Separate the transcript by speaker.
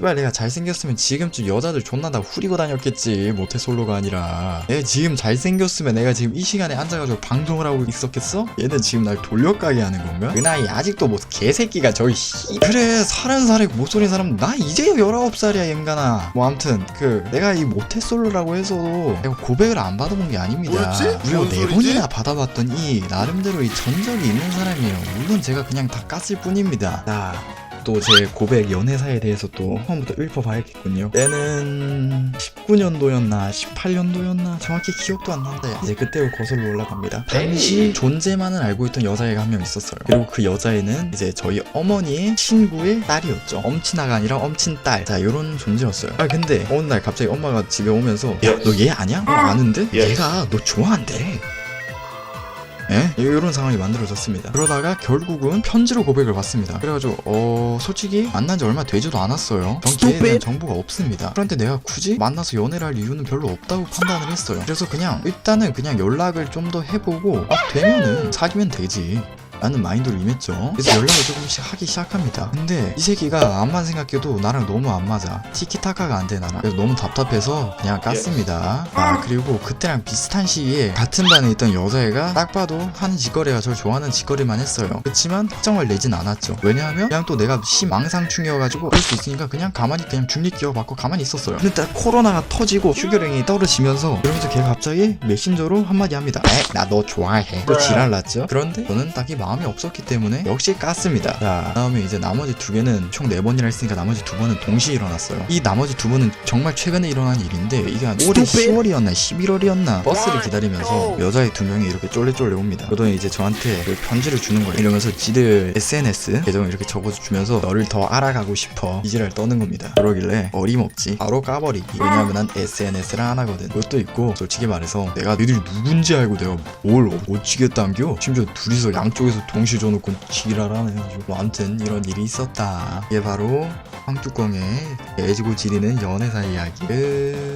Speaker 1: 씨발 내가 잘생겼으면 지금쯤 여자들 존나 다 후리고 다녔겠지 모태솔로가 아니라 내가 지금 잘생겼으면 내가 지금 이 시간에 앉아가지고 방송을 하고 있었겠어? 얘는 지금 날 돌려가게 하는 건가? 그 나이 아직도 뭐 개새끼가 저기 씨 그래 서른 살에 못소린 사람 나 이제 19살이야 앵간아 뭐 암튼 그 내가 이 모태솔로라고 해서도 내가 고백을 안 받아본 게 아닙니다? 무려 뭔네
Speaker 2: 소리지?
Speaker 1: 번이나 받아봤던 이 나름대로 이 전적이 있는 사람이에요 물론 제가 그냥 다 깠을 뿐입니다 자 또 제 고백 연애사에 대해서 또 처음부터 읊어봐야겠군요. 때는 19년도였나 18년도였나 정확히 기억도 안 난다. 이제 그때로 거슬러 올라갑니다. 당시 존재만은 알고 있던 여자애가 한 명 있었어요. 그리고 그 여자애는 이제 저희 어머니의 친구의 딸이었죠. 엄친아가 아니라 엄친 딸. 자 이런 존재였어요. 아 근데 어느 날 갑자기 엄마가 집에 오면서 야너얘 아냐? 어, 아는데? 얘가 너 좋아한대. 예? 이런 상황이 만들어졌습니다. 그러다가 결국은 편지로 고백을 받습니다. 그래가지고 어 솔직히 만난 지 얼마 되지도 않았어요. 전 걔에 대한 정보가 없습니다. 그런데 내가 굳이 만나서 연애를 할 이유는 별로 없다고 판단을 했어요. 그래서 그냥 일단은 그냥 연락을 좀 더 해보고 아, 되면은 사귀면 되지. 라는 마인드로 임했죠. 그래서 연락을 조금씩 하기 시작합니다. 근데 이 새끼가 암만 생각해도 나랑 너무 안 맞아. 티키타카가 안 돼 나랑. 그래서 너무 답답해서 그냥 깠습니다. 아 그리고 그때랑 비슷한 시기에 같은 반에 있던 여자애가 딱 봐도 하는 짓거리가 저를 좋아하는 짓거리만 했어요. 그렇지만 특정을 내진 않았죠. 왜냐하면 그냥 또 내가 심망상충이어가지고 그럴 수 있으니까 그냥 가만히 그냥 중립 기어 받고 가만히 있었어요. 근데 딱 코로나가 터지고 휴교령이 떨어지면서 그러면서 걔가 갑자기 메신저로 한마디 합니다. 에, 나 너 좋아해. 또 지랄났죠. 그런데 저는 딱히 마음 이 없었기 때문에 역시 깠습니다. 자, 다음에 이제 나머지 두 개는 총 네 번이나 했으니까 나머지 두 번은 동시에 일어났어요. 이 나머지 두 번은 정말 최근에 일어난 일인데 이게 한 올해 10월이었나 11월이었나 버스를 기다리면서 여자애 두 명이 이렇게 쫄래쫄래 옵니다. 그러더니 이제 저한테 그 편지를 주는 거예요. 이러면서 지들 SNS 계정을 이렇게 적어주면서 너를 더 알아가고 싶어 이지랄 떠는 겁니다. 그러길래 어림없지 바로 까버리기. 왜냐면 난 SNS를 안 하거든. 그것도 있고 솔직히 말해서 내가 너희들이 누군지 알고 내가 뭘 어찌겠다는겨? 심지어 둘이서 양쪽에서 동시에 줘놓고 지랄하네 해가지고 뭐 아무튼 이런 일이 있었다. 이게 바로 황뚜껑의 애지고 지리는 연애사 이야기 끝.